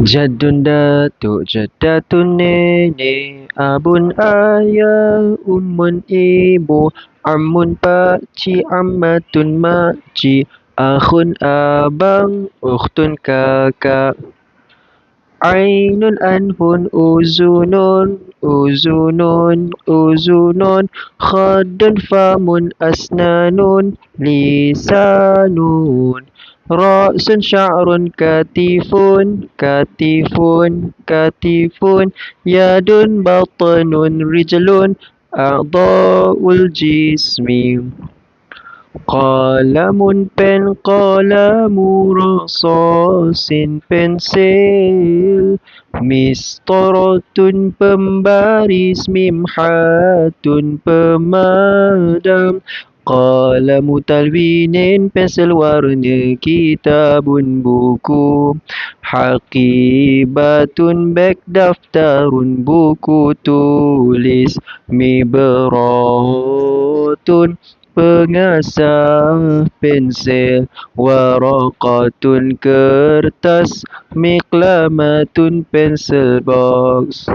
Jadun datuk, jadatun nenek, abun ayah, umun ibu, amun pakcik, ammatun makcik, akhun abang, ukhtun kakak. Ainun anfun uzunun, uzunun, uzunun, khaddun famun asnanun, lisanun. Ra'sun sya'run katifun, katifun, katifun, yadun batnun rijlun, a'dha'ul jismi. Qalamun pen, qalamu rasasin pensil, mistaratun pembaris, mimhatun pemadam, Qalamu talwinin pensil warna, kitabun buku, haqibatun beg daftarun buku tulis, mibratun pengasah pensil, waraqatun kertas, miqlamatun pensil box.